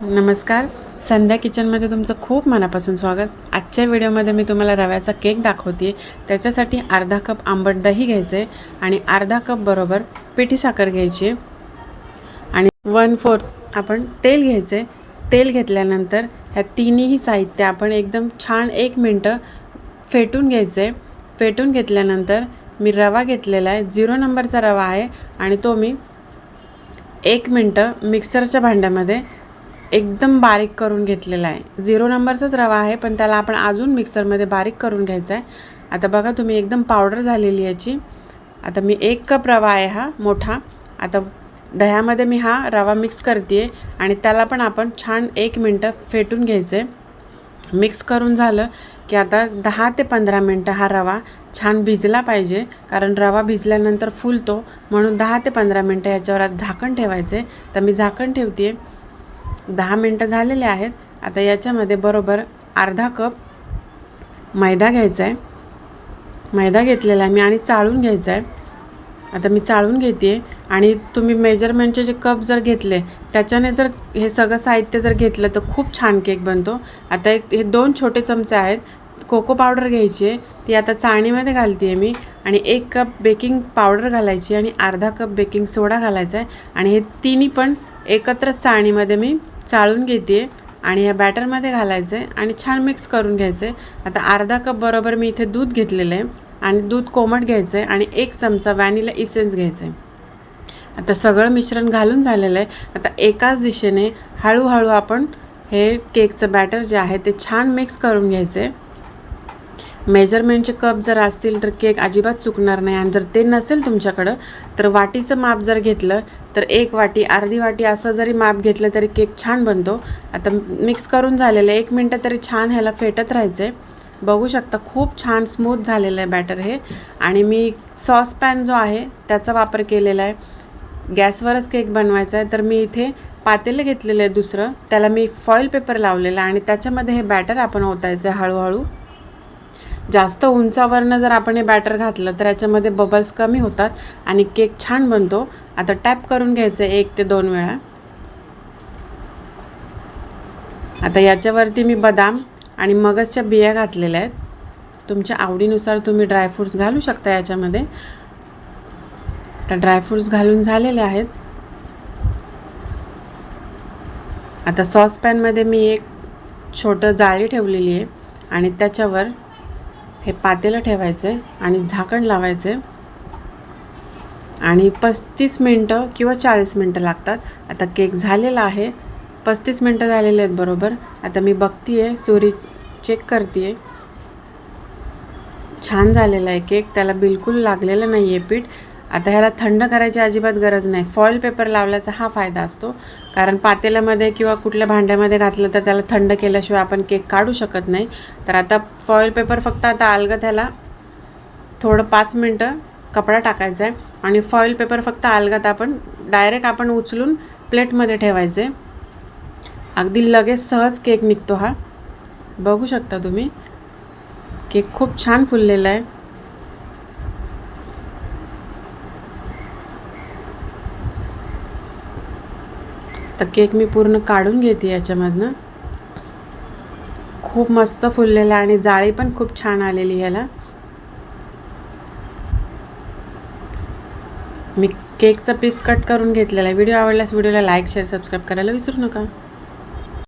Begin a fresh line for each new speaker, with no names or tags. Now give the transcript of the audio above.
नमस्कार. संध्या किचनमध्ये तुमचं खूप मनापासून स्वागत. आजच्या व्हिडिओमध्ये मी तुम्हाला रव्याचा केक दाखवते. त्याच्यासाठी अर्धा कप आंबट दही घ्यायचं आहे आणि अर्धा कप बरोबर पिठी साखर घ्यायची आणि वन फोर्थ आपण तेल घ्यायचं आहे तेल घेतल्यानंतर ह्या तिन्ही साहित्य आपण एकदम छान एक मिनटं फेटून घ्यायचं आहे फेटून घेतल्यानंतर मी रवा घेतलेला आहे. झिरो नंबरचा रवा आहे आणि तो मी एक मिनटं मिक्सरच्या भांड्यामध्ये एकदम बारीक करून घेतलेला आहे. झिरो नंबरचाच रवा आहे पण त्याला आपण अजून मिक्सरमध्ये बारीक करून घ्यायचा आहे. आता बघा तुम्ही एकदम पावडर झालेली याची. आता मी एक कप रवा आहे हा मोठा. आता दह्यामध्ये मी हा रवा मिक्स करते आणि त्याला पण आपण छान एक मिनटं फेटून घ्यायचं आहे मिक्स करून झालं की आता दहा ते पंधरा मिनटं हा रवा छान भिजला पाहिजे कारण रवा भिजल्यानंतर फुलतो. म्हणून दहा ते पंधरा मिनटं याच्यावर आता झाकण ठेवायचं आहे तर मी झाकण ठेवते दहा मिनटं झालेले आहेत. आता याच्यामध्ये बरोबर अर्धा कप मैदा घ्यायचा आहे. मैदा घेतलेला आहे मी आणि चाळून घ्यायचा आहे. आता मी चाळून घेते आणि तुम्ही मेजरमेंटचे जे कप जर घेतले त्याच्याने जर हे सगळं साहित्य जर घेतलं तर खूप छान केक बनतो. आता एक हे दोन छोटे चमचे आहेत. कोको पावडर घ्यायची आहे. ती आता चाळणीमध्ये घालते आहे मी आणि एक कप बेकिंग पावडर घालायची आणि अर्धा कप बेकिंग सोडा घालायचा आहे. आणि हे तिन्ही पण एकत्र चाळणीमध्ये मी चाळून घेते आणि ह्या बॅटरमध्ये घालायचं आहे आणि छान मिक्स करून घ्यायचं आहे आता अर्धा कप बरोबर मी इथे दूध घेतलेलं आहे आणि दूध कोमट घ्यायचं आहे आणि एक चमचा व्हॅनिला इसेन्स घ्यायचं आहे आता सगळं मिश्रण घालून झालेलं आहे. आता एकाच दिशेने हळूहळू आपण हे केकचं बॅटर जे आहे ते छान मिक्स करून घ्यायचं आहे मेजरमेंटचे कप जर असतील तर केक अजिबात चुकणार नाही. आणि जर ते नसेल तुमच्याकडं तर वाटीचं माप जर घेतलं तर एक वाटी अर्धी वाटी असं जरी माप घेतलं तरी केक छान बनतो. आता मिक्स करून झालेलं आहे. एक मिनटं तरी छान ह्याला फेटत राहायचं आहे बघू शकता खूप छान स्मूथ झालेलं आहे बॅटर हे. आणि मी सॉसपॅन जो आहे त्याचा वापर केलेला आहे. गॅसवरच केक बनवायचा आहे. तर मी इथे पातेलं घेतलेलं आहे दुसरं. त्याला मी फॉईल पेपर लावलेला आहे. आणि त्याच्यामध्ये हे बॅटर आपण ओतायचं आहे हळूहळू. जास्त उंचावरनं जर आपण हे बॅटर घातलं तर याच्यामध्ये बबल्स कमी होतात आणि केक छान बनतो. आता टॅप करून घ्यायचं आहे एक ते दोन वेळा. आता याच्यावरती मी बदाम आणि मगजच्या बिया घातलेल्या आहेत. तुमच्या आवडीनुसार तुम्ही ड्रायफ्रूट्स घालू शकता याच्यामध्ये. तर ड्रायफ्रूट्स घालून झालेले आहेत. आता सॉसपॅनमध्ये मी एक छोटं जाळी ठेवलेली आहे आणि त्याच्यावर हे पातेलं ठेवायचं आहे आणि झाकण लावायचं आहे आणि पस्तीस मिनटं किंवा चाळीस मिनटं लागतात. आता केक झालेला आहे. पस्तीस मिनटं झालेले आहेत बरोबर. आता मी बघते आहे सुरी चेक करते आहे छान झालेला आहे केक. त्याला बिलकुल लागलेलं नाही आहे पीठ. आता ह्याला थंड करायची अजिबात गरज नाही. फॉईल पेपर लावल्याचा हा फायदा असतो. कारण पातेल्यामध्ये किंवा कुठल्या भांड्यामध्ये घातलं तर त्याला थंड केल्याशिवाय आपण केक काढू शकत नाही. तर आता फॉईल पेपर फक्त आता अलगद ह्याला थोडं पाच मिनटं कपडा टाकायचा आहे. आणि फॉईल पेपर फक्त अलगत आपण डायरेक्ट आपण उचलून प्लेटमध्ये ठेवायचे. अगदी लगेच सहज केक निघतो हा. बघू शकता तुम्ही. केक खूप छान फुललेला आहे. तर केक मी पूर्ण काढून घेते याच्यामधनं. खूप मस्त फुललेला आणि जाळी पण खूप छान आलेली ह्याला. मी केकचा पीस कट करून घेतलेला आहे. व्हिडिओ आवडल्यास व्हिडिओला लाईक शेअर सबस्क्राईब करायला विसरू नका.